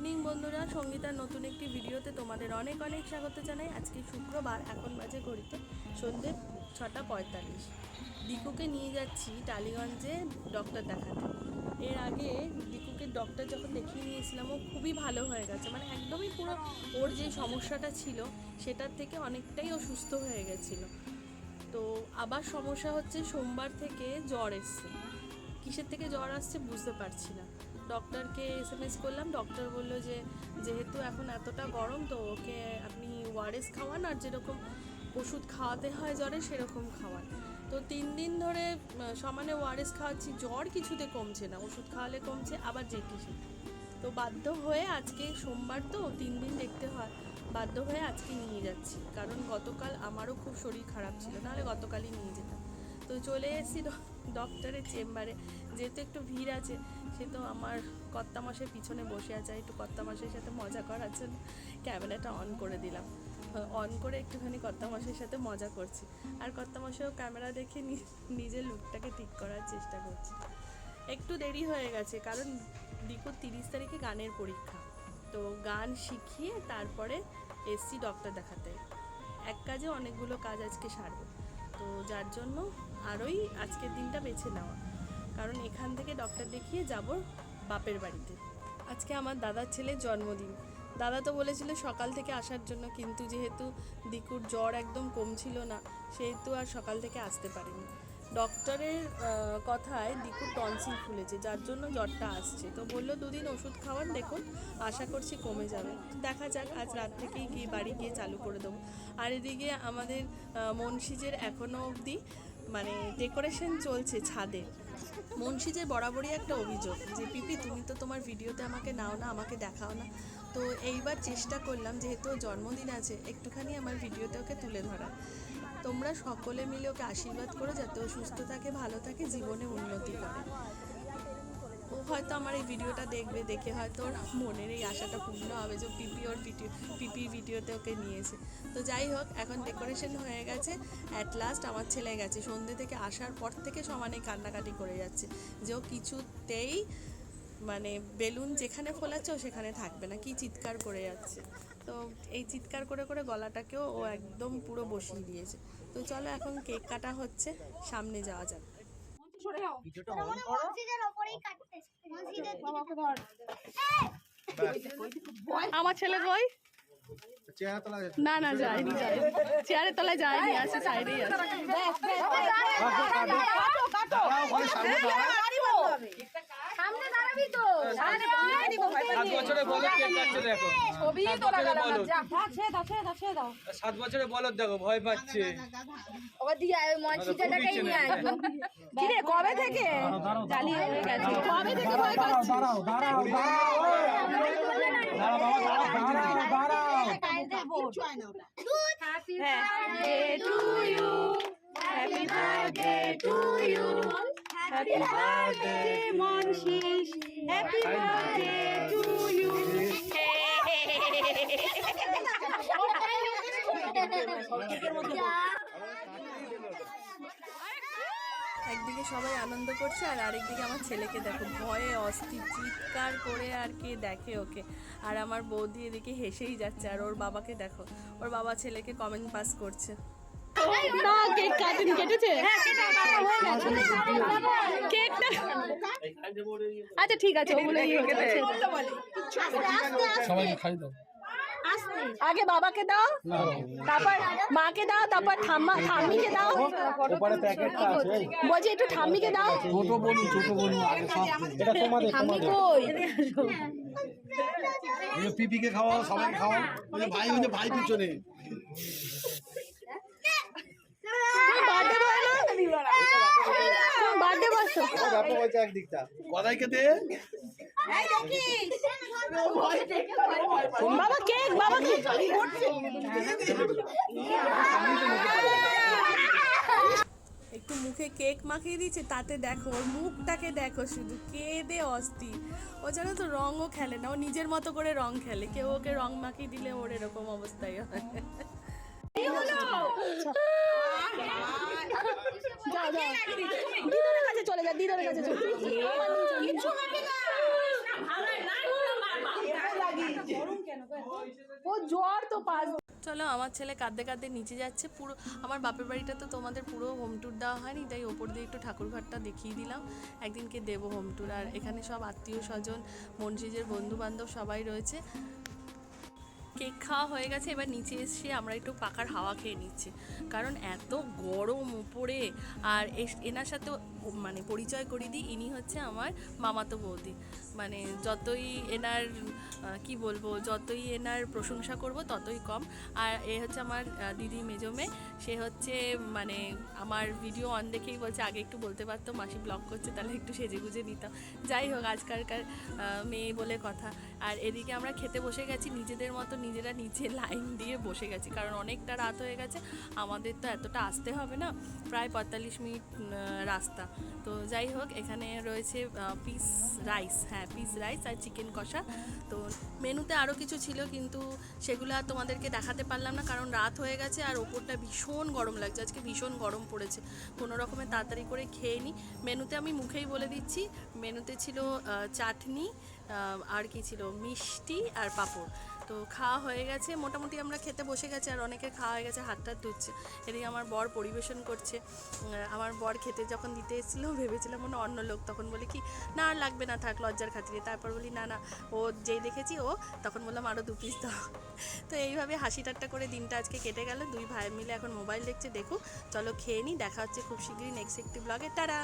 Evening বন্ধুরা। সঙ্গীতার নতুন একটি ভিডিওতে তোমাদের অনেক অনেক স্বাগত জানাই। আজকে শুক্রবার, এখন বাজে ঘড়িতে সন্ধে ছটা পঁয়তাল্লিশ। দিকুকে নিয়ে যাচ্ছি টালিগঞ্জে ডক্টর দেখাতে। এর আগে দিকুকে ডক্টর যখন দেখিয়ে নিয়েছিলাম, ও খুবই ভালো হয়ে গেছে। মানে একদমই পুরো ওর যে সমস্যাটা ছিল, সেটার থেকে অনেকটাই ও সুস্থ হয়ে গেছিল। তো আবার সমস্যা হচ্ছে, সোমবার থেকে জ্বর এসছে। কিসের থেকে জ্বর আসছে বুঝতে পারছি না। ডক্টরকে এস এম এস করলাম। ডক্টর বলল যে, যেহেতু এখন এতটা গরম, তো ওকে আপনি ওয়ারেস খাওয়ান আর যেরকম ওষুধ খাওয়াতে হয় জ্বরে, সেরকম খাওয়ান। তো তিন দিন ধরে সমানে ওয়ারেস খাওয়াচ্ছি। জ্বর কিছুতে কমছে না, ওষুধ খাওয়ালে কমছে, আবার যে কিছু। তো বাধ্য হয়ে আজকে সোমবার তো তিন দিন দেখতে হয়, বাধ্য হয়ে আজকে নিয়ে যাচ্ছি। কারণ গতকাল আমারও খুব শরীর খারাপ ছিল, নাহলে গতকালই নিয়ে যেতাম। তো চলে এসেছি ডক্টরের চেম্বারে। যেহেতু একটু ভিড় আছে সে তো আমার কর্তামশের পিছনে বসে আছে একটু কর্তামশের সাথে মজা করার জন্য ক্যামেরাটা অন করে দিলাম। অন করে একটুখানি কর্তামশের সাথে মজা করছি। আর কর্তামশেও ক্যামেরা দেখে নিজের লুকটাকে ঠিক করার চেষ্টা করছি। একটু দেরি হয়ে গেছে, কারণ দিকুর তিরিশ তারিখে গানের পরীক্ষা। তো গান শিখিয়ে তারপরে এসছি ডক্টর দেখাতে। এক কাজে অনেকগুলো কাজ আজকে সারবো। তো যার জন্য আরোই আজকের দিনটা বেছে নেওয়া। কারণ এখান থেকে ডক্টর দেখিয়ে যাব বাপের বাড়িতে। আজকে আমার দাদার ছেলের জন্মদিন। দাদা তো বলেছিল সকাল থেকে আসার জন্য, কিন্তু যেহেতু দিকুর জ্বর একদম কমছিল না, সেহেতু আর সকাল থেকে আসতে পারেনি। ডক্টরের কথায় দিকুর টনসিল ফুলেছে, যার জন্য জ্বরটা আসছে। তো বলল, দুদিন ওষুধ খাওয়ান, দেখুন, আশা করছি কমে যাবে। দেখা যাক, আজ রাত থেকেই গিয়ে বাড়ি গিয়ে চালু করে দেবো। আর এদিকে আমাদের মনসিজের এখনও অবধি মানে ডেকোরেশন চলছে ছাদে। মুন্সিজের বরাবরই একটা অভিযোগ যে, পিপি, তুমি তো তোমার ভিডিওতে আমাকে নাও না, আমাকে দেখাও না। তো এইবার চেষ্টা করলাম, যেহেতু জন্মদিন আছে, একটুখানি আমার ভিডিওতে ওকে তুলে ধরা। তোমরা সকলে মিলে ওকে আশীর্বাদ করো যাতে ও সুস্থ থাকে, ভালো থাকে, জীবনে উন্নতি করে। হয়তো আমার এই ভিডিওটা দেখবে, দেখে হয়তো ওর মনের এই আশাটা পূর্ণ হবে যে পিপি ওর ভিডিও পিপি ভিডিওতে ওকে নিয়েছে। তো যাই হোক, এখন ডেকোরেশন হয়ে গেছে। অ্যাট লাস্ট আমার ছেলে গেছে। সন্ধ্যে থেকে আসার পর থেকে সমানে কান্নাকাটি করে যাচ্ছে যে ও কিছুতেই মানে বেলুন যেখানে ফোলাচ্ছে ও সেখানে থাকবে না। কি চিৎকার করে যাচ্ছে। তো এই চিৎকার করে করে গলাটাকেও ও একদম পুরো বসিয়ে দিয়েছে। তো চলো এখন কেক কাটা হচ্ছে। সামনে যাওয়া যাক। মসজিদের মসজিদের আমার ছেলে কই না না যায়নি যায়নি চেয়ারের তলায় যায়নি আছে সাইডেই আছে দাঁড়াও, ওখানে সামনে দাঁড়াও। সামনে দাঁড়াবি তো সাত বছরে বলদ কে দেখো সাত বছরে বলদ সাত বছরে বলদ দেখো ভয় পাচ্ছে কিরে কবে থেকে জালি হয়ে গেছে কবে থেকে ভয় পাচ্ছিস দাঁড়াও দাঁড়াও দাঁড়াও দাঁড়াও দাঁড়াও happy birthday মনশিস happy birthday. to you. একদিকে সবাই আনন্দ করছে আর আরেকদিকে আমার ছেলেকে দেখো ভয়ে অস্থির চিৎকার করে আর কে দেখে ওকে। আর আমার বৌদি এদিকে হেসেই যাচ্ছে আর ওর বাবাকে দেখো ওর বাবা ছেলেকে কমেন্ট পাস করছে। না কেক কাটেনি কেটেছে? কেকটা আচ্ছা ঠিক আছে ওগুলো ইয়ে হয়ে খাই দাও। আগে বাবাকে দাও তারপর মাকে দাও তারপর ঠাম্মা ঠাম্মিকে দাও। ওপারে প্যাকেটটা আছে বলছি একটু ঠাম্মিকে দাও। ছোট বলু ছোট বলু আগে সব এটা তোমাদের তোমাদের। কই? পিপিকে খাওয়াও সবাইকে খাওয়াও। ভাই ভাই পিছনে বার্থডে বয় না বার্থডে বসো ব্যাপক হয়েছে একদিকটা গদাইকে দে? বাবা কেক বাবা কেক একটু মুখে কেক মাখিয়ে দিচ্ছে তাতে দেখো ওর মুখটাকে দেখো শুধু কেঁদে অস্থির। ও যেন তো রঙও খেলে না ও নিজের মতো করে রং খেলে। কেউ ওকে রং মাখিয়ে দিলে ওর এরকম অবস্থাই হয়। যাও যাও দিদার কাছে চলে যা দিদার কাছে চলে ও জ্বর তো পাস। চলো আমার ছেলে কাঁদতে কাঁদতে নিচে যাচ্ছে। পুরো আমার বাপের বাড়িটা তো তোমাদের পুরো হোম ট্যুর দেওয়া হয়নি তাই ওপর দিয়ে একটু ঠাকুরঘরটা দেখিয়ে দিলাম। একদিনকে দেবো হোম ট্যুর আর এখানে সব আত্মীয় স্বজন মনসিজের বন্ধু বান্ধব সবাই রয়েছে। কেক খাওয়া হয়ে গেছে, এবার নিচে এসে আমরা একটু পাকার হাওয়া খেয়ে নিচ্ছি। কারণ এত গরম উপরে, আর এনার সাথে মানে পরিচয় করিয়ে দিই, ইনি হচ্ছে আমার মামাতো বৌদি। মানে যতই এনার কি বলব, যতই এনার প্রশংসা করব, ততই কম। আর এ হচ্ছে আমার দিদি মেজমে সে হচ্ছে মানে আমার ভিডিও অন দেখেই বলছে, আগে একটু বলতে পারতো, মাসি ব্লগ করছে, তাহলে একটু সেজে গুজে নিতাম যাই হোক, আজকালকার মেয়ে বলে কথা। আর এদিকে আমরা খেতে বসে গেছি, নিজেদের মতো নিজেরা নিচে লাইন দিয়ে বসে গেছি। কারণ অনেকটা রাত হয়ে গেছে, আমাদের তো এতটা আসতে হবে না, প্রায় পঁয়তাল্লিশ মিনিট রাস্তা। তো যাই হোক, এখানে রয়েছে পিস রাইস হ্যাঁ পিস রাইস আর চিকেন কষা। তো মেনুতে আরও কিছু ছিল, কিন্তু সেগুলো আর তোমাদেরকে দেখাতে পারলাম না, কারণ রাত হয়ে গেছে আর ওপরটা ভীষণ গরম লাগছে। আজকে ভীষণ গরম পড়েছে, কোনো রকমের তাড়াতাড়ি করে খেয়ে নিই মেনুতে আমি মুখেই বলে দিচ্ছি, মেনুতে ছিল চাটনি আর কি ছিল, মিষ্টি আর পাঁপড়। তো খাওয়া হয়ে গেছে। মোটামুটি আমরা খেতে বসে গেছি আর অনেকের খাওয়া হয়ে গেছে হাত টাত ধুচ্ছে। এদিকে আমার বর পরিবেশন করছে। আমার বর খেতে যখন দিতে এসেছিল, ভেবেছিলাম মনে অন্য লোক। তখন বলে, কি? না, আর লাগবে না, থাক, লজ্জার খাতিরে। তারপর বলি, না না, ও যেই দেখেছি, ও। তখন বললাম আরও দু পিস দাও। তো এইভাবে হাসি ঠাট্টা করে দিনটা আজকে কেটে গেল। দুই ভাই মিলে এখন মোবাইল দেখছে। দেখুক, চলো খেয়ে নিই দেখা হচ্ছে খুব শীঘ্রই নেক্সট একটি ব্লগে তারা